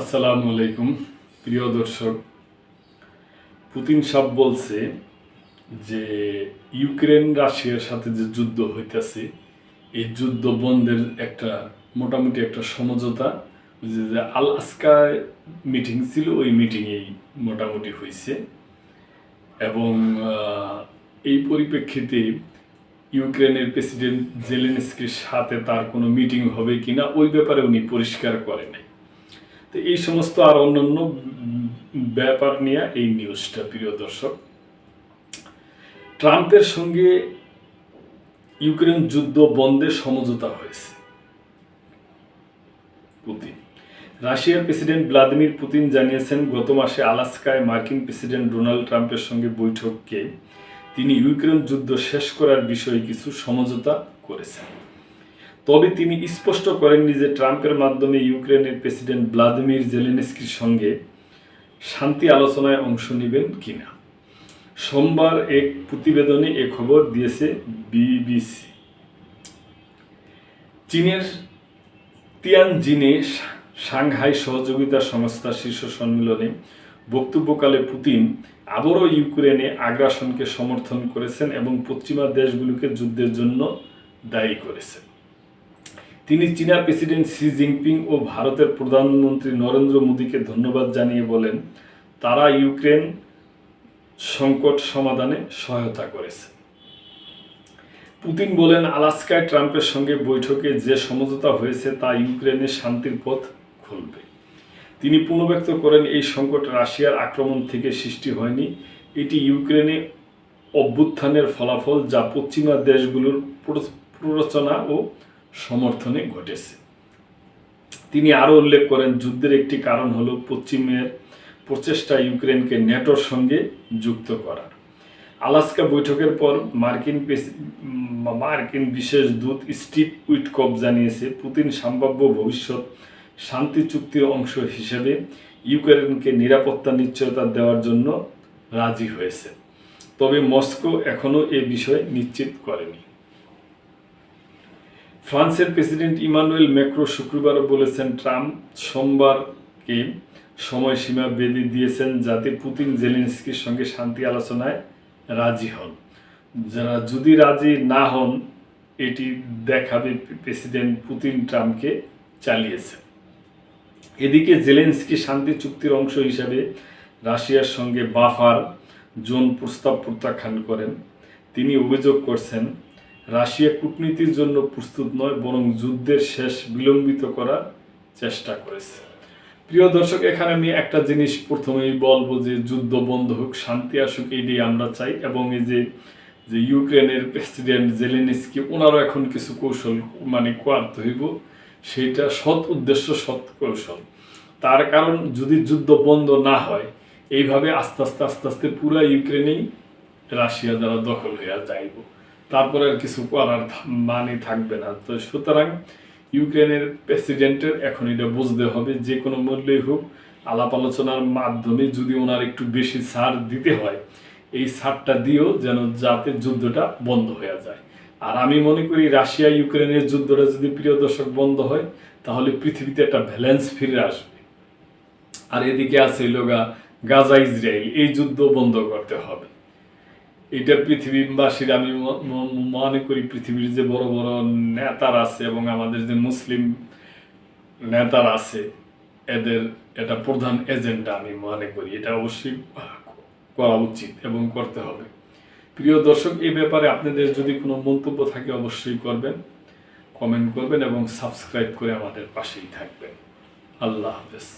আসসালামু আলাইকুম, প্রিয় দর্শক। পুতিন সাহ বলছে যে, ইউক্রেন রাশিয়ার সাথে যে যুদ্ধ হইতেছে, এই যুদ্ধ বন্ধের একটা, মোটামুটি একটা সমঝোতা, যে যে আলাস্কায় মিটিং ছিল, ওই মিটিংয়েই মোটামুটি হয়েছে এবং এই পরিপ্রেক্ষিতে ইউক্রেনের প্রেসিডেন্ট জেলেনস্কির সাথে তার কোনো মিটিং হবে কিনা, ওই ব্যাপারে উনি পরিষ্কার করে নাই। তো এই সমস্ত আর অন্যান্য ব্যাপার নিয়ে এই নিউজটা প্রিয় দর্শক, ট্রাম্পের সঙ্গে ইউক্রেন যুদ্ধ বন্ধে সমঝোতা হয়েছে। পুতিন। রাশিয়ার প্রেসিডেন্ট ভ্লাদিমির পুতিন জানিয়েছেন, গত মাসে আলাস্কায় মার্কিন প্রেসিডেন্ট ডোনাল্ড ট্রাম্পের সঙ্গে বৈঠককে তিনি ইউক্রেন যুদ্ধ শেষ করার বিষয়ে কিছু সমঝোতা করেছেন। তবে তিনি স্পষ্ট করেননি যে ট্রাম্পের মাধ্যমে ইউক্রেনের প্রেসিডেন্ট ভ্লাদিমির জেলেনস্কির সঙ্গে শান্তি আলোচনায় অংশ নেবেন কিনা। সোমবার এক প্রতিবেদনে এ খবর দিয়েছে বিবিসি। চীনের তিয়ানজিনে সাংহাই সহযোগিতা সংস্থা শীর্ষ সম্মেলনে বক্তব্যকালে পুতিন আবারও ইউক্রেনে আগ্রাসনকে সমর্থন করেছেন এবং পশ্চিমা দেশগুলোকে যুদ্ধের জন্য দায়ী করেছেন। তিনি চীনা প্রেসিডেন্ট শি জিনপিং ও ভারতের প্রধানমন্ত্রী নরেন্দ্র মোদীকে ধন্যবাদ জানিয়ে বলেন, তারা ইউক্রেন সংকট সমাধানে সহায়তা করেছে। পুতিন বলেন, আলাস্কায় ট্রাম্পের সঙ্গে বৈঠকে যে সমঝোতা হয়েছে তা ইউক্রেনের শান্তির পথ খুলবে। তিনি পুনর্ব্যক্ত করেন, এই সংকট রাশিয়ার আক্রমণ থেকে সৃষ্টি হয়নি। এটি ইউক্রেনে অভ্যুত্থানের ফলাফল যা পশ্চিমা দেশগুলোর প্ররোচনা ও সমর্থনে ঘটেছে। তিনি আরও উল্লেখ করেন, যুদ্ধের একটি কারণ হল পশ্চিমের প্রচেষ্টা ইউক্রেনকে ন্যাটোর সঙ্গে যুক্ত করার। আলাস্কা বৈঠকের পর মার্কিন মার্কিন বিশেষ দূত স্টিভ উইটকপ জানিয়েছে, পুতিন সম্ভাব্য ভবিষ্যৎ শান্তি চুক্তির অংশ হিসেবে ইউক্রেনকে নিরাপত্তা নিশ্চয়তা দেওয়ার জন্য রাজি হয়েছে। তবে মস্কো এখনও এ বিষয়ে নিশ্চিত করেনি। ফ্রান্সের প্রেসিডেন্ট ইমানুয়েল ম্যাক্রো শুক্রবার বলেছেন, ট্রাম্প সোমবারকে সময়সীমা বেঁধে দিয়েছেন যাতে পুতিন জেলেনস্কির সঙ্গে শান্তি আলোচনায় রাজি হন। যারা যদি রাজি না হন, এটি দেখাবে প্রেসিডেন্ট পুতিন ট্রাম্পকে চালিয়েছে এদিকে জেলেনস্কি শান্তি চুক্তির অংশ হিসাবে রাশিয়ার সঙ্গে বাফার জোন প্রস্তাব প্রত্যাখ্যান করেন। তিনি অভিযোগ করছেন রাশিয়া কূটনীতির জন্য প্রস্তুত নয়, বরং যুদ্ধের শেষ বিলম্বিত করার চেষ্টা করেছে। প্রিয় দর্শক, এখানে আমি একটা জিনিস প্রথমেই বলব যে, যুদ্ধ বন্ধ হোক, শান্তি আসুক এইটাই আমরা চাই। এবং এই যে যে ইউক্রেনের প্রেসিডেন্ট জেলেনিস্কি, ওনারও এখন কিছু কৌশল মানে করতে হইব সেইটা সৎ উদ্দেশ্য, সৎ কৌশল। তার কারণ, যদি যুদ্ধ বন্ধ না হয়, এইভাবে আস্তে আস্তে আস্তে আস্তে পুরো ইউক্রেনেই রাশিয়া দ্বারা দখল হইয়া যাইব। তারপরে আর কিছু করার মানে থাকবে না। তো সুতরাং ইউক্রেনের প্রেসিডেন্টের এখন এটা বুঝতে হবে, যে কোনো মূল্যেই হোক, আলাপ আলোচনার মাধ্যমে যদি ওনার একটু বেশি ছাড় দিতে হয়, এই ছাড়টা দিয়েও যেন যাতে যুদ্ধটা বন্ধ হয়ে যায়। আর আমি মনে করি রাশিয়া ইউক্রেনের যুদ্ধটা যদি প্রিয় দর্শক বন্ধ হয়, তাহলে পৃথিবীতে একটা ব্যালেন্স ফিরে আসবে। আর এদিকে আছে লোগা, গাজা, ইসরায়েল, এই যুদ্ধ বন্ধ করতে হবে। এটা পৃথিবীবাসীর আমি মনে করি পৃথিবীর যে বড় বড় নেতার আছে এবং আমাদের যে মুসলিম নেতার আছে, এদের এটা প্রধান এজেন্ডা আমি মনে করি। এটা অবশ্যই করা উচিত এবং করতে হবে। প্রিয় দর্শক, এই ব্যাপারে আপনাদের যদি কোনো মন্তব্য থাকে অবশ্যই করবেন কমেন্ট করবেন এবং সাবস্ক্রাইব করে আমাদের পাশেই থাকবেন। আল্লাহ হাফেজ।